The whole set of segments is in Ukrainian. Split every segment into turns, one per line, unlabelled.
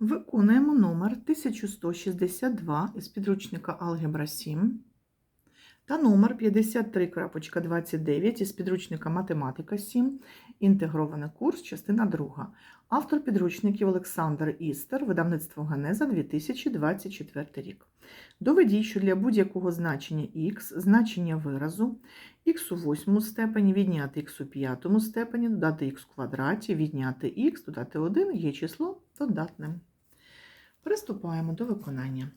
Виконуємо номер 1162 із підручника Алгебра 7 та номер 53.29 із підручника Математика 7, інтегрований курс, частина 2. Автор підручників Олександр Істер, видавництво Генеза 2024 рік. Доведіть, що для будь-якого значення х, значення виразу х у восьмому степені, відняти х у п'ятому степені, додати х в квадраті, відняти х, додати 1 є число додатним. Приступаємо до виконання.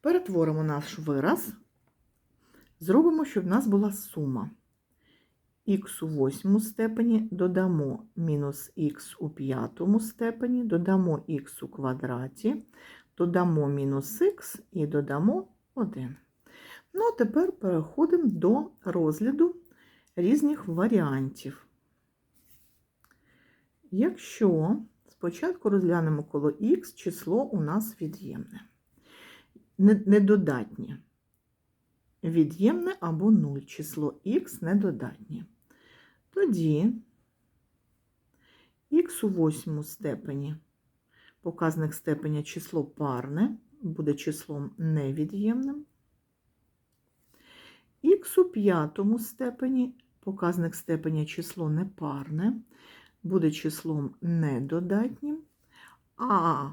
Перетворимо наш вираз, зробимо, щоб в нас була сума. х у восьмому степені додамо мінус х у п'ятому степені, додамо х у квадраті, додамо мінус х і додамо 1. Ну, а тепер переходимо до розгляду різних варіантів. Якщо спочатку розглянемо коло х, число у нас від'ємне, недодатнє. Від'ємне або 0, число х недодатнє. Тоді х у восьмому степені, показник степеня число парне, буде числом невід'ємним. Х у п'ятому степені, показник степеня число непарне, буде числом недодатнім, а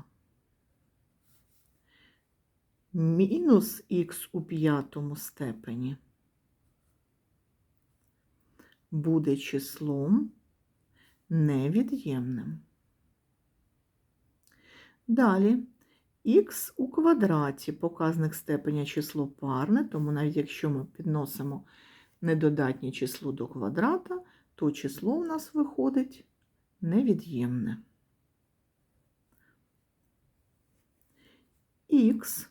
мінус х у п'ятому степені буде числом невід'ємним. Далі х у квадраті показник степеня число парне, тому навіть якщо ми підносимо недодатнє число до квадрата, то число у нас виходить невід'ємне. Х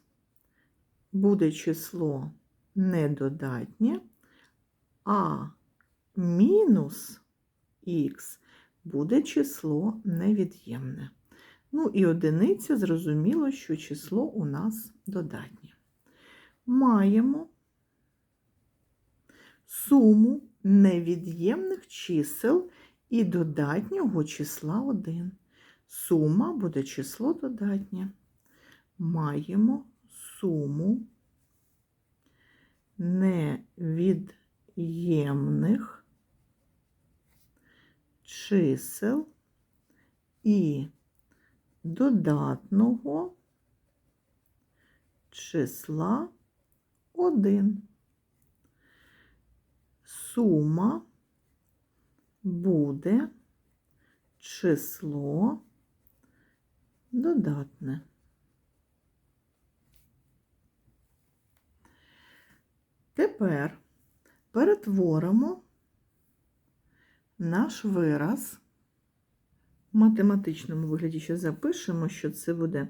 буде число недодатнє, а мінус х буде число невід'ємне. Ну і одиниця, зрозуміло, що число у нас додатнє. Маємо суму невід'ємних чисел і додатнього числа 1. Сума буде число додатнє. Маємо суму невід'ємних чисел і додатного числа 1. Сума буде число додатне. Тепер перетворимо наш вираз в математичному вигляді ще запишемо, що це буде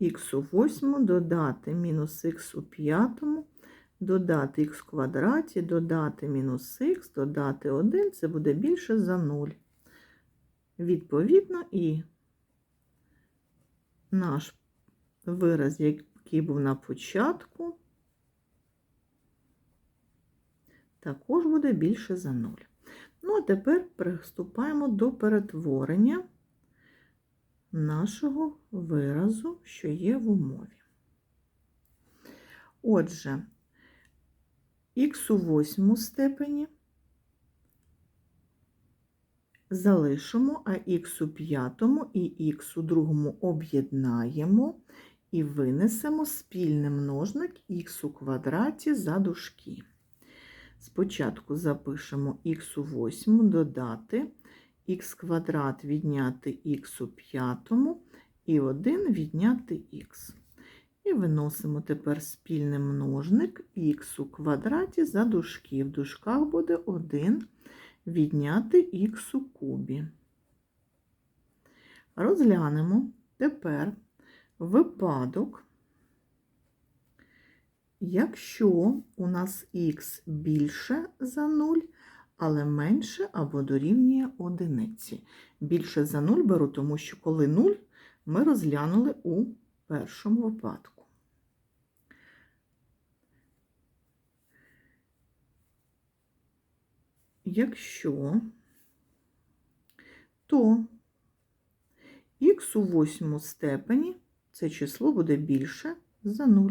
х у восьмому додати мінус х у п'ятому, додати х в квадраті, додати мінус х, додати 1, це буде більше за 0. Відповідно, і наш вираз, який був на початку, також буде більше за 0. Ну, а тепер приступаємо до перетворення нашого виразу, що є в умові. Отже, х у восьмому степені залишимо, а х у п'ятому і х у другому об'єднаємо і винесемо спільний множник х у квадраті за дужки. Спочатку запишемо х у восьмому додати х квадрат відняти х у п'ятому і 1 відняти х. І виносимо тепер спільний множник х у квадраті за дужки. В дужках буде 1 відняти х у кубі. Розглянемо тепер випадок. Якщо у нас х більше за 0, але менше або дорівнює одиниці. Більше за 0 беру, тому що коли 0 ми розглянули у першому випадку. Якщо, то х у восьмому степені це число буде більше за 0.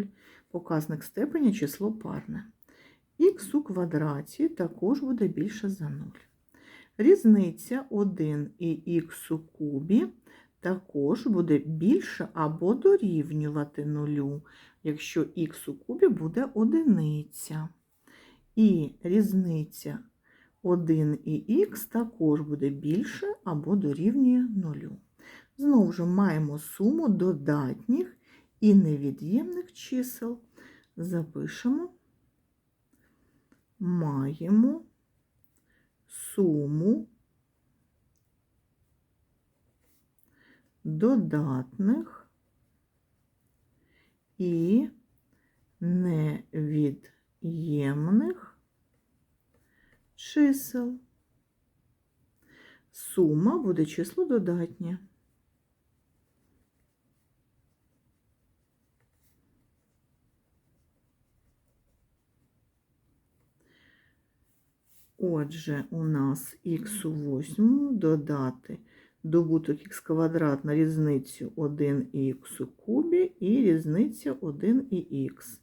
Показник степені число парне. Х у квадраті також буде більше за 0. Різниця 1 і х у кубі також буде більше або дорівнювати нулю, якщо х у кубі буде одиниця. І різниця 1 і х також буде більше або дорівнює нулю. Знову ж маємо суму додатніх і невід'ємних чисел. Запишемо, маємо суму додатних і невід'ємних чисел. Сума буде число додатнє. Отже, у нас х у восьмому додати добуток х квадрат на різницю 1 і х у кубі і різниця 1 і х.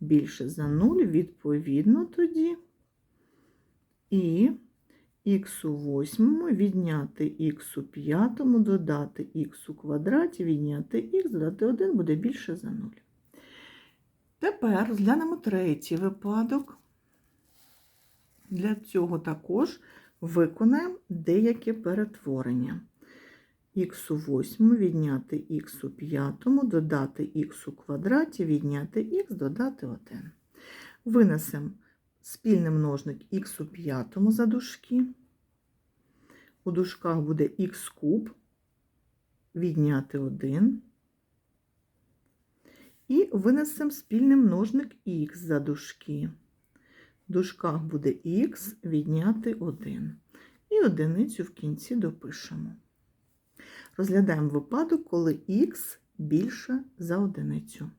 Більше за 0, відповідно тоді. І х у восьмому відняти х у п'ятому, додати х у квадраті, відняти х, додати 1 буде більше за 0. Тепер розглянемо третій випадок. Для цього також виконаємо деяке перетворення. х у восьмому відняти х у п'ятому, додати х у квадраті, відняти х, додати 1. Винесемо спільний множник х у п'ятому за дужки. У дужках буде х куб, відняти 1. І винесемо спільний множник х за дужки. В дужках буде х відняти 1. І одиницю в кінці допишемо. Розглядаємо випадок, коли х більше за одиницю.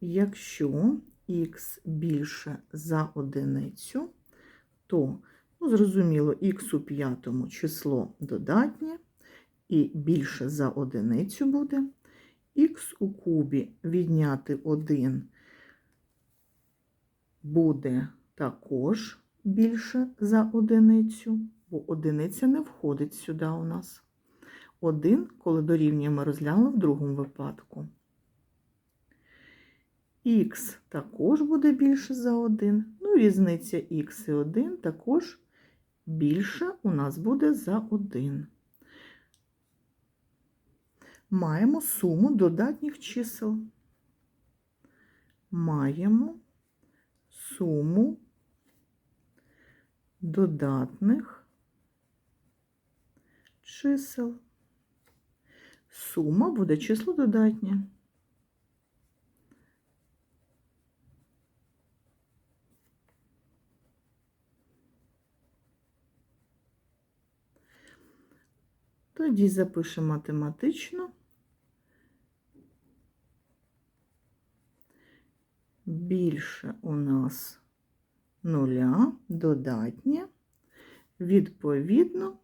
Якщо х більше за одиницю, то, ну, зрозуміло, х у п'ятому число додатнє, і більше за одиницю буде. х у кубі відняти 1 буде також більше за одиницю, бо одиниця не входить сюди у нас. 1, коли дорівнює, ми розглянули в другому випадку. Х також буде більше за 1. Ну, різниця х і 1 також більше у нас буде за 1. Маємо суму додатніх чисел. Маємо суму додатних чисел. Сума буде число додатнє. Тоді запишемо математично. Більше у нас нуля додатнє, відповідно,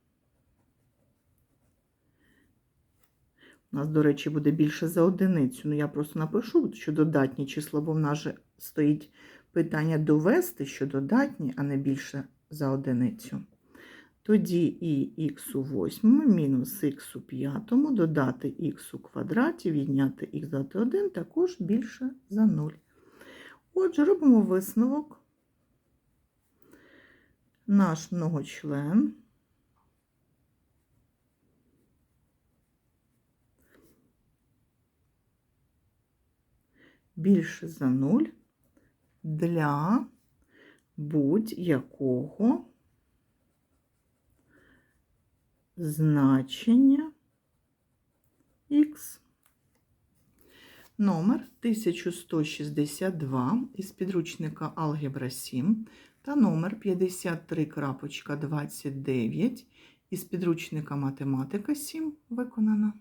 у нас, до речі, буде більше за одиницю. Ну, я просто напишу, що додатнє число, бо в нас же стоїть питання довести, що додатнє, а не більше за одиницю. Тоді і х у восьмому мінус х у п'ятому додати х у квадраті, відняти х додати 1 також більше за 0. Отже, робимо висновок. Наш многочлен більше за 0 для будь-якого значення х. Номер 1162 із підручника Алгебра 7 та номер 53.29 із підручника Математика 7 виконано.